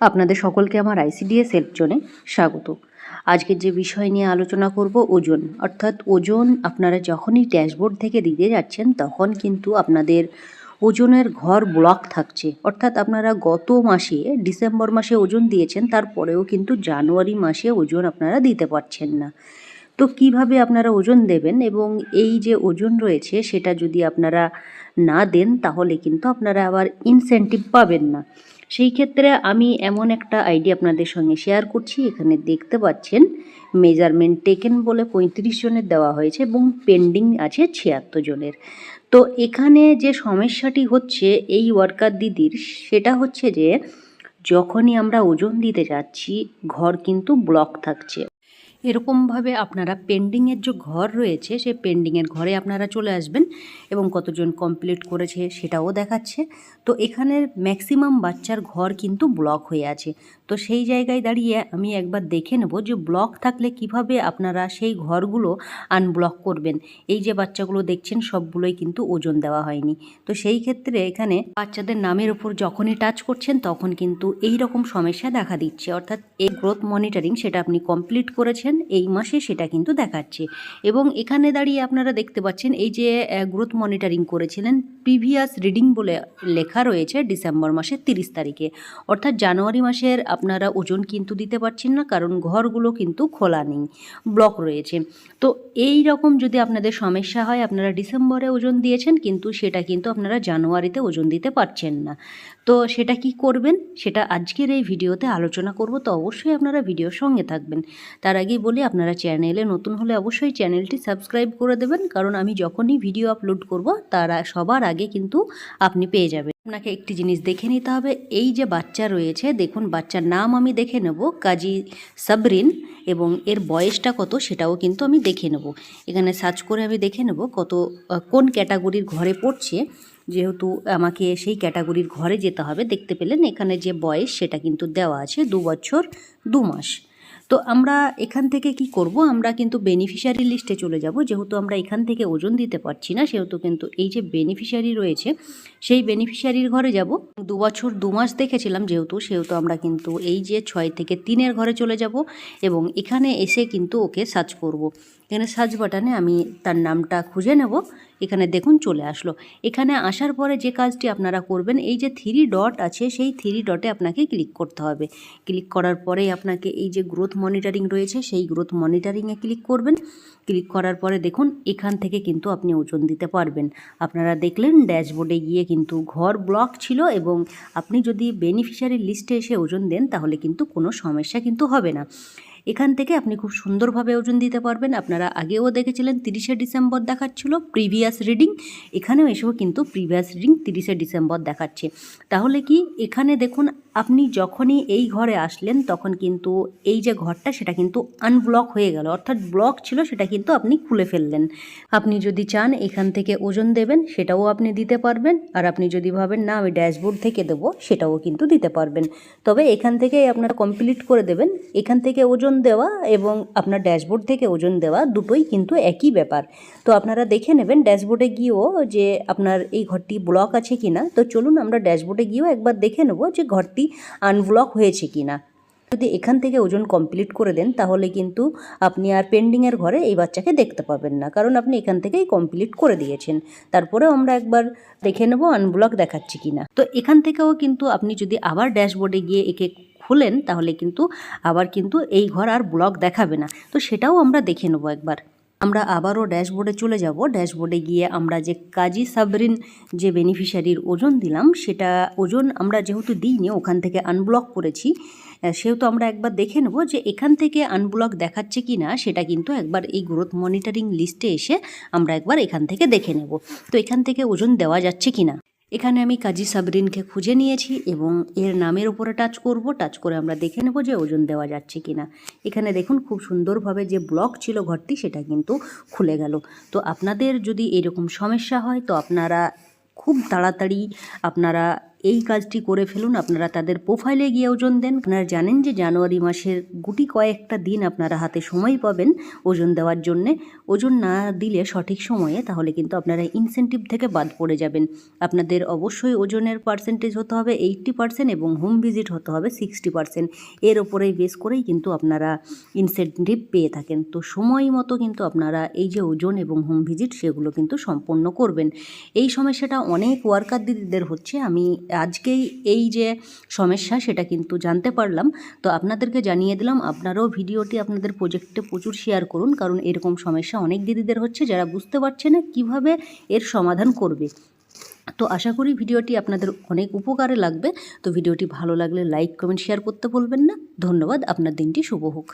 আপনাদের সকলকে আমার আইসিডিএস হেল্প জোনে স্বাগত। আজকের যে বিষয় নিয়ে আলোচনা করব, ওজন। অর্থাৎ ওজন আপনারা যখনই ড্যাশবোর্ড থেকে দিতে যাচ্ছেন, তখন কিন্তু আপনাদের ওজনের ঘর ব্লক থাকছে। অর্থাৎ আপনারা গত মাসে, ডিসেম্বর মাসে ওজন দিয়েছেন, তারপরেও কিন্তু জানুয়ারি মাসে ওজন আপনারা দিতে পারছেন না। তো কীভাবে আপনারা ওজন দেবেন এবং এই যে ওজন রয়েছে, সেটা যদি আপনারা না দেন, তাহলে কিন্তু আপনারা আবার ইনসেন্টিভ পাবেন না। সেই ক্ষেত্রে আমি এমন একটা আইডিয়া আপনাদের সঙ্গে শেয়ার করছি, এখানে দেখতে পাচ্ছেন মেজারমেন্ট টেকেন বলে পঁয়ত্রিশ জনের দেওয়া হয়েছে এবং পেন্ডিং আছে ছিয়াত্তর জনের। তো এখানে যে সমস্যাটি হচ্ছে এই ওয়ার্কার দিদির, সেটা হচ্ছে যে যখনই আমরা ওজন দিতে যাচ্ছি, ঘর কিন্তু ব্লক থাকছে। এরকমভাবে আপনারা পেন্ডিংয়ের যে ঘর রয়েছে, সেই পেন্ডিংয়ের ঘরে আপনারা চলে আসবেন এবং কতজন কমপ্লিট করেছে সেটাও দেখাচ্ছে। তো এখানের ম্যাক্সিমাম বাচ্চার ঘর কিন্তু ব্লক হয়ে আছে। তো সেই জায়গায় দাঁড়িয়ে আমি একবার দেখে নেব যে ব্লক থাকলে কীভাবে আপনারা সেই ঘরগুলো আনব্লক করবেন। এই যে বাচ্চাগুলো দেখছেন, সবগুলোই কিন্তু ওজন দেওয়া হয়নি। তো সেই ক্ষেত্রে এখানে বাচ্চাদের নামের উপর যখনই টাচ করছেন, তখন কিন্তু এই রকম সমস্যা দেখা দিচ্ছে। অর্থাৎ এই গ্রোথ মনিটরিং সেটা আপনি কমপ্লিট করেছেন এই মাসে সেটা কিন্তু দেখাচ্ছে। এবং এখানে দাঁড়িয়ে আপনারা দেখতে পাচ্ছেন, এই যে গ্রোথ মনিটরিং করেছিলেন প্রিভিয়াস রিডিং বলে লেখা রয়েছে ডিসেম্বর মাসের তিরিশ তারিখে। অর্থাৎ জানুয়ারি মাসের আপনারা ওজন কিন্তু দিতে পারছেন না, কারণ ঘরগুলো কিন্তু খোলা নেই ব্লক রয়েছে। তো এই রকম যদি আপনাদের সমস্যা হয়, আপনারা ডিসেম্বরে ওজন দিয়েছেন, কিন্তু সেটা কিন্তু আপনারা জানুয়ারিতে ওজন দিতে পারছেন না। তো সেটা কি করবেন? সেটা আজকের এই ভিডিওতে আলোচনা করব, তো অবশ্যই আপনারা ভিডিওর সঙ্গে থাকবেন। তার আগেই বলি, আপনারা চ্যানেলে নতুন হলে অবশ্যই চ্যানেলটি সাবস্ক্রাইব করে দেবেন, কারণ আমি যখনই ভিডিও আপলোড করব, তারা সবার আগে কিন্তু আপনি পেয়ে যাবেন। আপনাকে একটি জিনিস দেখে নিতে হবে, এই যে বাচ্চা রয়েছে, দেখুন বাচ্চার নাম আমি দেখে নেব, কাজী সাবরিন, এবং এর বয়সটা কত সেটাও কিন্তু আমি দেখে নেব। এখানে সার্চ করে আমি দেখে নেব কত কোন ক্যাটাগরির ঘরে পড়ছে। যেহেতু আমাকে সেই ক্যাটাগরির ঘরে যেতে হবে, দেখতে পেলেন এখানে যে বয়স সেটা কিন্তু দেওয়া আছে দু বছর, দু মাস। তো আমরা এখান থেকে কি করব? আমরা কিন্তু বেনিফিশিয়ারি লিস্টে চলে যাব। যেহেতু আমরা এখান থেকে ওজন দিতে পারছি না, সেহেতু কিন্তু এই যে বেনিফিশিয়ারি রয়েছে, সেই বেনিফিশিয়ারির ঘরে যাব। দু বছর, দু মাস দেখেছিলাম যেহেতু, সেহেতু আমরা কিন্তু এই যে ছয় থেকে তিনের ঘরে চলে যাব এবং এখানে এসে কিন্তু ওকে সার্চ করব। এখানে সার্চ বাটনে আমি তার নামটা খুঁজে নেব। এখানে দেখুন চলে আসলো। এখানে আসার পরে যে কাজটি আপনারা করবেন, এই যে থ্রি ডট আছে, সেই থ্রি ডটে আপনাকে ক্লিক করতে হবে। ক্লিক করার পরে আপনাকে এই যে গ্রোথ মনিটরিং রয়েছে, সেই গ্রোথ মনিটরিংয়ে ক্লিক করবেন। ক্লিক করার পরে দেখুন, এখান থেকে কিন্তু আপনি ওজন দিতে পারবেন। আপনারা দেখলেন, ড্যাশবোর্ডে গিয়ে কিন্তু ঘর ব্লক ছিল এবং আপনি যদি বেনিফিশিয়ারি লিস্টে এসে ওজন দেন, তাহলে কিন্তু কোনো সমস্যা কিন্তু হবে না। এখান থেকে আপনি খুব সুন্দরভাবে ওজন দিতে পারবেন। আপনারা আগেও দেখেছিলেন তিরিশে ডিসেম্বর দেখাচ্ছিল, প্রিভিয়াস রিডিং। এখানেও এসেও কিন্তু প্রিভিয়াস রিডিং তিরিশে ডিসেম্বর দেখাচ্ছে। তাহলে কি এখানে দেখুন, আপনি যখনই এই ঘরে আসলেন, তখন কিন্তু এই যে ঘরটা, সেটা কিন্তু আনব্লক হয়ে গেল। অর্থাৎ ব্লক ছিল, সেটা কিন্তু আপনি খুলে ফেললেন। আপনি যদি চান এখান থেকে ওজন দেবেন, সেটাও আপনি দিতে পারবেন। আর আপনি যদি ভাবেন, না, আমি ড্যাশবোর্ড থেকে দেবো, সেটাও কিন্তু দিতে পারবেন। তবে এখান থেকে আপনারা কমপ্লিট করে দেবেন। এখান থেকে ওজন দেওয়া এবং আপনার ড্যাশবোর্ড থেকে ওজন দেওয়া দুটোই কিন্তু একই ব্যাপার। তো আপনারা দেখে নেবেন ড্যাশবোর্ডে গিয়েও যে আপনার এই ঘরটি ব্লক আছে কি না তো চলুন আমরা ড্যাশবোর্ডে গিয়েও একবার দেখে নেব যে ঘরটি আনব্লক হয়েছে কি না যদি এখান থেকে ওজন কমপ্লিট করে দেন, তাহলে কিন্তু আপনি আর পেন্ডিংয়ের ঘরে এই বাচ্চাকে দেখতে পাবেন না। কারণ আপনি এখান থেকেই কমপ্লিট করে দিয়েছেন। তারপরেও আমরা একবার দেখে নেব আনব্লক দেখাচ্ছি কিনা। তো এখান থেকেও কিন্তু আপনি যদি আবার ড্যাশবোর্ডে গিয়ে একে খুলেন তাহলে কিন্তু আবার কিন্তু এই ঘর আর ব্লক দেখাবে না। তো সেটাও আমরা দেখে নেব একবার। আমরা আবারও ড্যাশবোর্ডে চলে যাব। ড্যাশবোর্ডে গিয়ে আমরা যে কাজী সাবরিন যে বেনিফিশিয়ারির ওজন দিলাম, সেটা ওজন আমরা যেহেতু দিইনি, ওখান থেকে আনব্লক করেছি সেহেতু আমরা একবার দেখে নেব যে এখান থেকে আনব্লক দেখাচ্ছে কি না, সেটা কিন্তু একবার এই গ্রোথ মনিটরিং লিস্টে এসে আমরা একবার এখান থেকে দেখে নেব। তো এখান থেকে ওজন দেওয়া যাচ্ছে কি না? এখানে আমি কাজী সাবরিনকে খুঁজে নিয়েছি এবং এর নামের উপরে টাচ করব টাচ করে আমরা দেখে নেব যে ওজন দেওয়া যাচ্ছে কি না এখানে দেখুন খুব সুন্দরভাবে যে ব্লক ছিল ঘরটি, সেটা কিন্তু খুলে গেল। তো আপনাদের যদি এরকম সমস্যা হয়, তো আপনারা খুব তাড়াতাড়ি আপনারা এই কাজটি করে ফেলুন, আপনারা তাদের প্রোফাইলে গিয়ে ওজন দেন। আপনারা জানেন যে জানুয়ারি মাসের গুটি কয়েকটা দিন আপনারা হাতে সময় পাবেন ওজন দেওয়ার জন্যে। ওজন না দিলে সঠিক সময়ে তাহলে কিন্তু আপনারা ইনসেন্টিভ থেকে বাদ পড়ে যাবেন। আপনাদের অবশ্যই ওজনের পার্সেন্টেজ হতে হবে এইট্টি পার্সেন্ট এবং হোম ভিজিট হতে হবে সিক্সটি পার্সেন্ট এর ওপরেই বেস করেই কিন্তু আপনারা ইনসেন্টিভ পেয়ে থাকেন। তো সময় মতো কিন্তু আপনারা এই যে ওজন এবং হোম ভিজিট সেগুলো কিন্তু সম্পন্ন করবেন। এই সমস্যাটা অনেক ওয়ার্কার দিদিদের হচ্ছে। আমি আজকেই এই যে সমস্যা, সেটা কিন্তু জানতে পারলাম। তো আপনাদেরকে জানিয়ে দিলাম, আপনারাও ভিডিওটি আপনাদের প্রজেক্টে প্রচুর শেয়ার করুন, কারণ এরকম সমস্যা অনেক দিদিদের হচ্ছে, যারা বুঝতে পারছে না কীভাবে এর সমাধান করবে। তো আশা করি ভিডিওটি আপনাদের অনেক উপকারে লাগবে। তো ভিডিওটি ভালো লাগলে লাইক কমেন্ট শেয়ার করতে বলবেন না। ধন্যবাদ, আপনার দিনটি শুভ হোক।